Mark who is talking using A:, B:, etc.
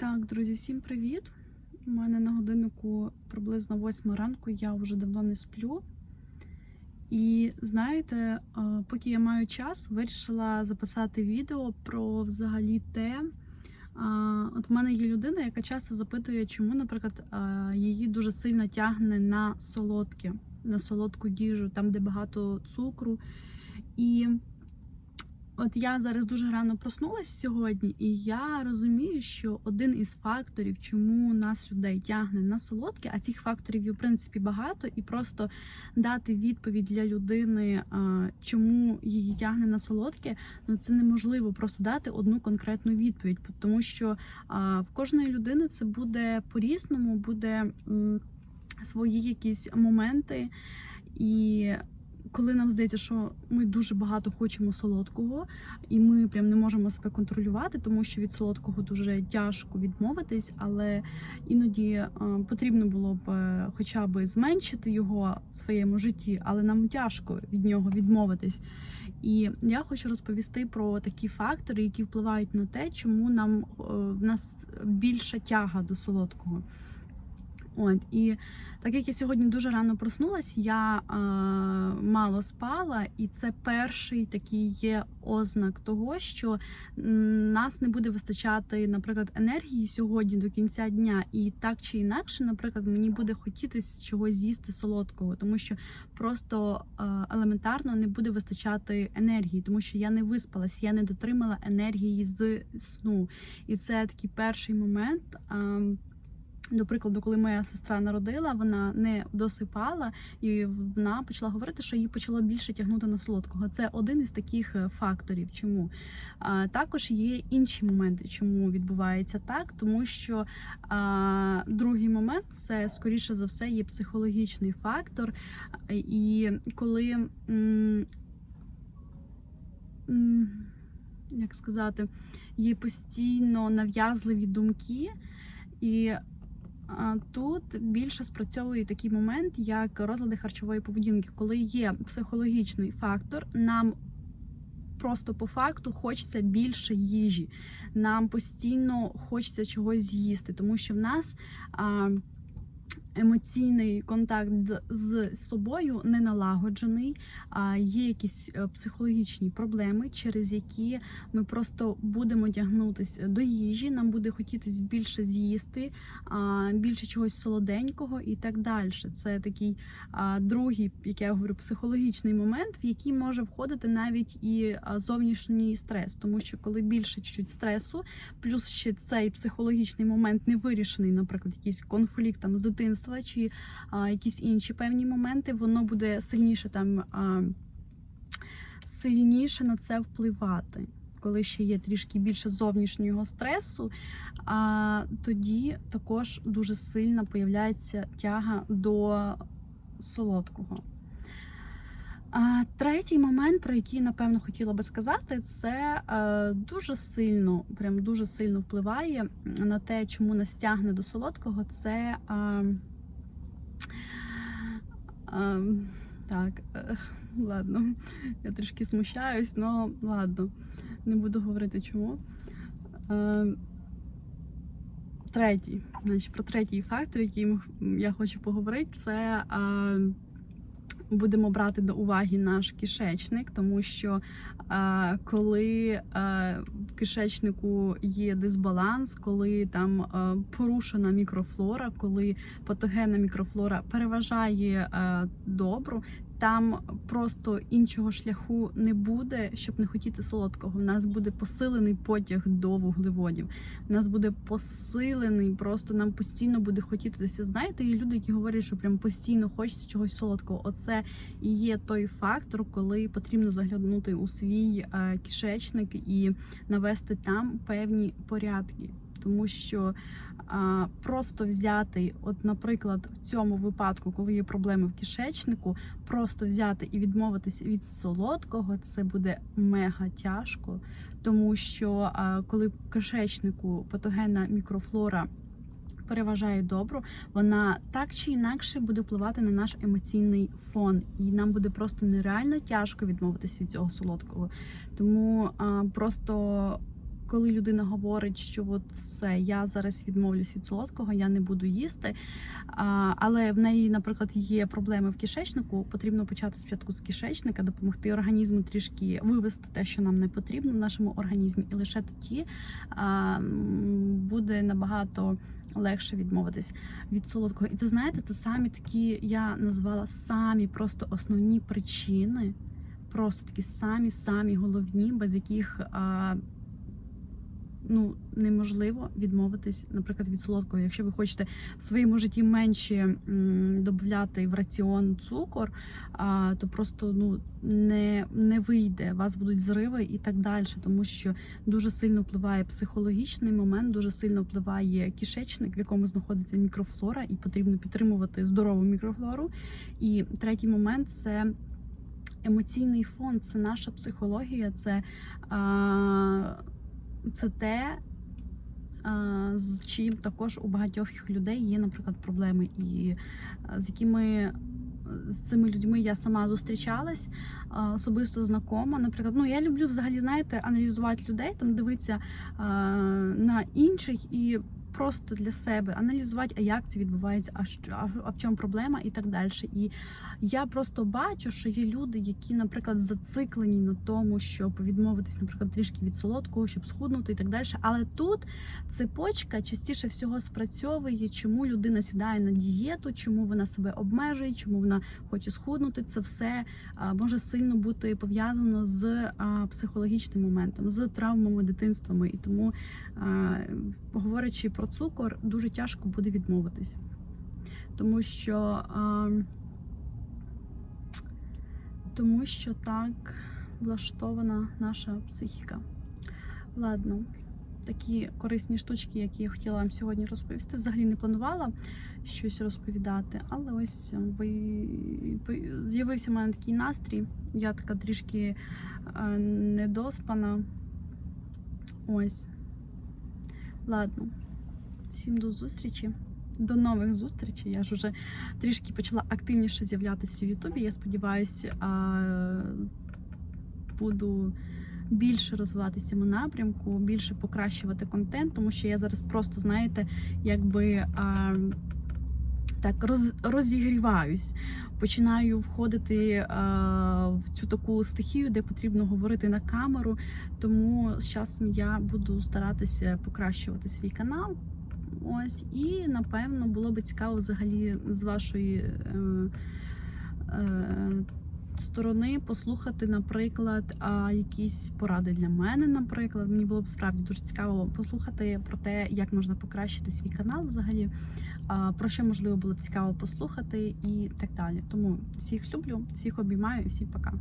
A: Так, друзі, всім привіт! У мене на годиннику приблизно 8 ранку, я вже давно не сплю. І знаєте, поки я маю час, вирішила записати відео про взагалі те. От в мене є людина, яка часто запитує, чому, наприклад, її дуже сильно тягне на солодке, на солодку їжу, там, де багато цукру. І От я зараз дуже рано проснулась сьогодні, і я розумію, що один із факторів, чому нас людей тягне на солодке, а цих факторів в принципі багато, і просто дати відповідь для людини, чому її тягне на солодке, ну це неможливо просто дати одну конкретну відповідь, тому що в кожної людини це буде по-різному, буде свої якісь моменти. І коли нам здається, що ми дуже багато хочемо солодкого, і ми прям не можемо себе контролювати, тому що від солодкого дуже тяжко відмовитись, але іноді е, потрібно було б е, хоча б зменшити його в своєму житті, але нам тяжко від нього відмовитись. І я хочу розповісти про такі фактори, які впливають на те, чому нам е, в нас більша тяга до солодкого. От і так як я сьогодні дуже рано проснулась, я е, мало спала, і це перший такий є ознак того, що нас не буде вистачати, наприклад, енергії сьогодні до кінця дня, і так чи інакше, наприклад, мені буде хотітись чогось з'їсти солодкого, тому що просто е, елементарно не буде вистачати енергії, тому що я не виспалась, я не дотримала енергії з сну. І це такий перший момент. Е, до прикладу, коли моя сестра народила, вона не досипала, і вона почала говорити, що її почало більше тягнути на солодкого. Це один із таких е, факторів. Чому а, також є інші моменти, чому відбувається так, тому що а, другий момент це скоріше за все є психологічний фактор. І коли м, м, як сказати, є постійно нав'язливі думки. І Тут більше спрацьовує такий момент, як розлади харчової поведінки, коли є психологічний фактор, нам просто по факту хочеться більше їжі. Нам постійно хочеться чогось з'їсти, тому що в нас. А, емоційний контакт з собою не налагоджений, а є якісь е, психологічні проблеми, через які ми просто будемо тягнутися до їжі, нам буде хотітись більше з'їсти, більше чогось солоденького і так далі. Це такий другий, як я говорю, психологічний момент, в який може входити навіть і зовнішній стрес, тому що коли більше чуть стресу, плюс ще цей психологічний момент не вирішений, наприклад, якийсь конфлікт там з дитинством, дитинства чи а, якісь інші певні моменти, воно буде сильніше там а, сильніше на це впливати. Коли ще є трішки більше зовнішнього стресу, а тоді також дуже сильно появляється тяга до солодкого. А Третій момент, про який, напевно, хотіла би сказати, це дуже сильно, прям дуже сильно впливає на те, чому нас тягне до солодкого. Це е, е, так, е, ладно, я трішки смущаюсь, але ладно, не буду говорити чому. А, Третій, значить, про третій фактор, який я хочу поговорити, це. Е, будемо брати до уваги наш кишечник, тому що е, коли е, в кишечнику є дисбаланс, коли там е, порушена мікрофлора, коли патогенна мікрофлора переважає добру, там просто іншого шляху не буде, щоб не хотіти солодкого. У нас буде посилений потяг до вуглеводів. У нас буде посилений, просто нам постійно буде хотітися. Знаєте, є люди, які говорять, що прям постійно хочеться чогось солодкого. Оце і є той фактор, коли потрібно заглянути у свій е, кишечник і навести там певні порядки, тому що просто взяти, от, наприклад, в цьому випадку, коли є проблеми в кишечнику, просто взяти і відмовитись від солодкого, це буде мега тяжко, тому що коли в кишечнику патогенна мікрофлора. Переважає добру, вона так чи інакше буде впливати на наш емоційний фон, і нам буде просто нереально тяжко відмовитися від цього солодкого. Тому просто коли людина говорить, що от все, я зараз відмовлюсь від солодкого, я не буду їсти. Але в неї, наприклад, є проблеми в кишечнику, потрібно почати спочатку з кишечника, допомогти організму трішки вивести те, що нам не потрібно в нашому організмі, і лише тоді буде набагато легше відмовитись від солодкого. І це знаєте, це самі такі, я назвала самі просто основні причини, просто такі самі самі головні, без яких а, ну, неможливо відмовитись, наприклад, від солодкого. Якщо ви хочете в своєму житті менше додати в раціон цукор, а, то просто ну не, не вийде. У вас будуть зриви і так далі, тому що дуже сильно впливає психологічний момент, дуже сильно впливає кишечник, в якому знаходиться мікрофлора, і потрібно підтримувати здорову мікрофлору. І третій момент це. Емоційний фон це наша психологія, це, а, це те, з чим також у багатьох людей є, наприклад, проблеми, і з якими з цими людьми я сама зустрічалась, особисто знакома. Наприклад, ну я люблю взагалі, знаєте, аналізувати людей, там дивитися на інших і. Просто для себе аналізувати, а як це відбувається, а що а, в чому проблема, і так далі. І я просто бачу, що є люди, які, наприклад, зациклені на тому, щоб відмовитись, наприклад, трішки від солодкого, щоб схуднути і так далі. Але тут цепочка частіше всього спрацьовує, чому людина сідає на дієту, чому вона себе обмежує, чому вона хоче схуднути. Це все може сильно бути пов'язано з психологічним моментом, з травмами дитинствами. І тому, говорячи про цукор, дуже тяжко буде відмовитись, тому що. А, тому що так влаштована наша психіка. Ладно, такі корисні штучки, які я хотіла вам сьогодні розповісти. Взагалі не планувала щось розповідати, але ось ви з'явився в мене такий настрій. Я така трішки недоспана. Ось. Ладно, всім до зустрічі. До нових зустрічей. Я ж вже трішки почала активніше з'являтися в Ютубі. Я сподіваюся, буду більше розвиватися в напрямку, більше покращувати контент, тому що я зараз просто, знаєте, якби так роз, розігріваюсь. Починаю входити а, в цю таку стихію, де потрібно говорити на камеру. Тому з часом я буду старатися покращувати свій канал. Ось, і напевно було би цікаво взагалі з вашої е, е, сторони послухати, наприклад, а, якісь поради для мене. Наприклад, мені було б справді дуже цікаво послухати про те, як можна покращити свій канал взагалі, а, про що можливо було б цікаво послухати і так далі. Тому всіх люблю, всіх обіймаю і всім пока.